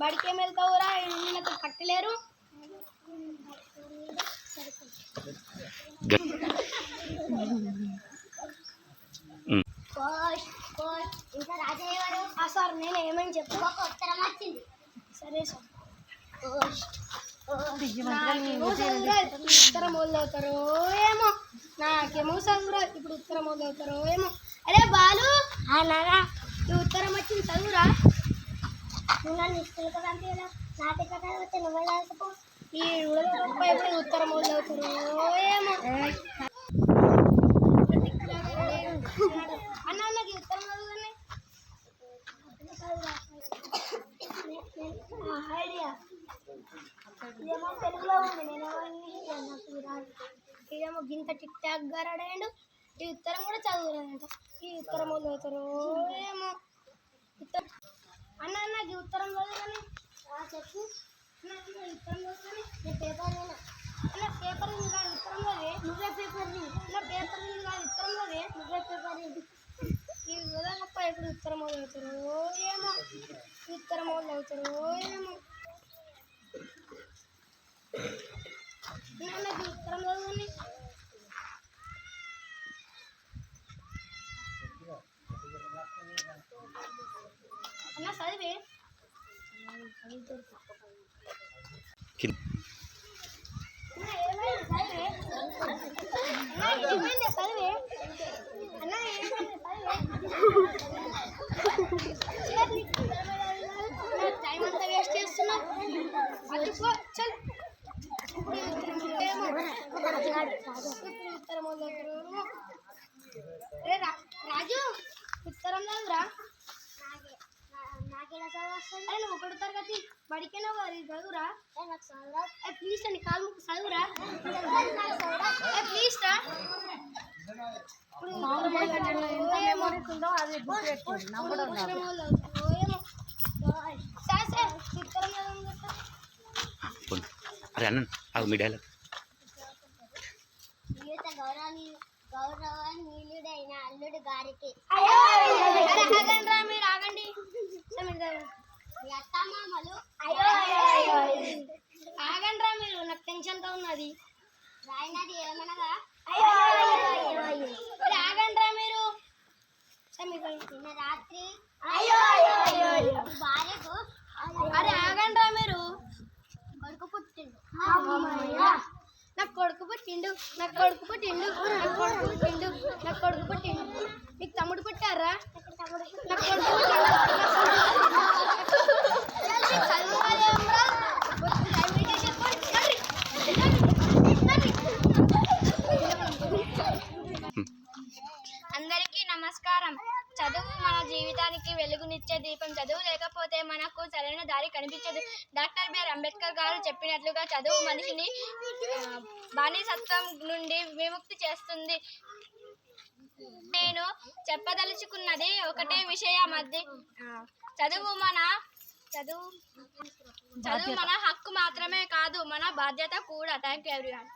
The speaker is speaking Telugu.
బడికి ఏం వెళ్తావురా నాకు కట్టలేరు కోచ్ కోచ్ ఇంకా రాజయ్య గారు? సార్ నేను ఏమని చెప్పు? ఒక ఉత్తరం వచ్చింది. సరే సార్. ఉత్తరం వాళ్ళు అవుతారో ఏమో నాకేమో చదువురా ఇప్పుడు ఉత్తరం వాళ్ళు అవుతారో ఏమో. అరే బాలు నానా ఈ ఉత్తరం వచ్చింది చదువురా. నువ్వు నన్ను స్కూల్కి పంపించరా నాకే కదా వచ్చి నువ్వే చదువుకో ఈ ఎప్పుడు ఉత్తరం ఏమో అన్న నాకు ఈ ఉత్తరం చదువుగానే ఐడియా. ఇదేమో తెలుగులో ఉంది నేనేమో ఇంగ్లీష్లో నాకు రాదు ఇదేమో గింత టిక్ టాక్ గారాడాడు ఈ ఉత్తరం కూడా చదువురాడంట ఈ ఉత్తరం వాళ్ళు చదువుతారు ఏమో ఉత్తరం అన్న నాకు ఈ ఉత్తరం చదువుగానే చెప్పు. అన్న, అన్న, ఈ ఉత్తరం చదువుగానే నేను పేపర్ అన్న పేపర్ ఉంది ఉత్తరం చదివే నువ్వే పేపర్ నా పేపర్ ఉంది ఉత్తరం చదివే నువ్వే పేపర్ ఈ విధంగా ఎప్పుడు ఉత్తరం వాళ్ళు అవుతారు ఏమో ఈ ఉత్తరం వాళ్ళు అవుతారు ఏమో నాకు ఉత్తరం చదవండి అన్న చదివే కింద అన్న ఏమైంది చదివే అన్న ఏమైంది చదివే అన్న ఏమైంది చదివే. టైం అంతా వేస్ట్ చేస్తున్నావు ఏమో ఉత్తరం? రే రా- రాజు ఉత్తరం చదువురా అరే నువ్వు ఒకటి తరగతి బడికేనా వారి చదువురా ప్లీజ్ కాలు ముక్కు చదువురా ప్లీజ్ రా. అరే అన్న మీ డైలాగ్ గౌరవాన్ని గౌరవనీయుడైన అల్లుడు గారికి అరే ఆగండి రా మీరు ఆగండి సార్ మీరు చదవండి. మీ అత్తమామలు ఆగండి రా మీరు నాకు టెన్షన్తో ఉన్నది. రాయినది ఏమనగా? మరి ఆగండి రా మీరు. నిన్న రాత్రి భార్యకు అరే ఆగండి రా మీరు. కొడుకు పుట్టిండు. నాకు కొడుకు పుట్టిండు నాకు కొడుకు పుట్టిండు నాకు కొడుకు పుట్టిండు నాకు కొడుకు పుట్టిండు. నీకు తమ్ముడు పుట్టారా? నాకు కొడుకు పుట్టిండు నీకు చదువు రాదేమ్రా? వచ్చి టైం వేస్ట్ చేసుకోండి. నడ్రి. అందరికీ నమస్కారం. చదువు మన జీవితానికి వెలుగునిచ్చే దీపం. చదువు లేకపోతే మనకు సరైన దారి కనిపించదు. డాక్టర్ బిఆర్ అంబేద్కర్ గారు చెప్పినట్లుగా చదువు మనిషిని బానిసత్వం నుండి విముక్తి చేస్తుంది. నేను చెప్పదలుచుకున్నది ఒకటే విషయం అది. చదువు మన చదువు చదువు మన హక్కు మాత్రమే కాదు మన బాధ్యత కూడా. Thank you everyone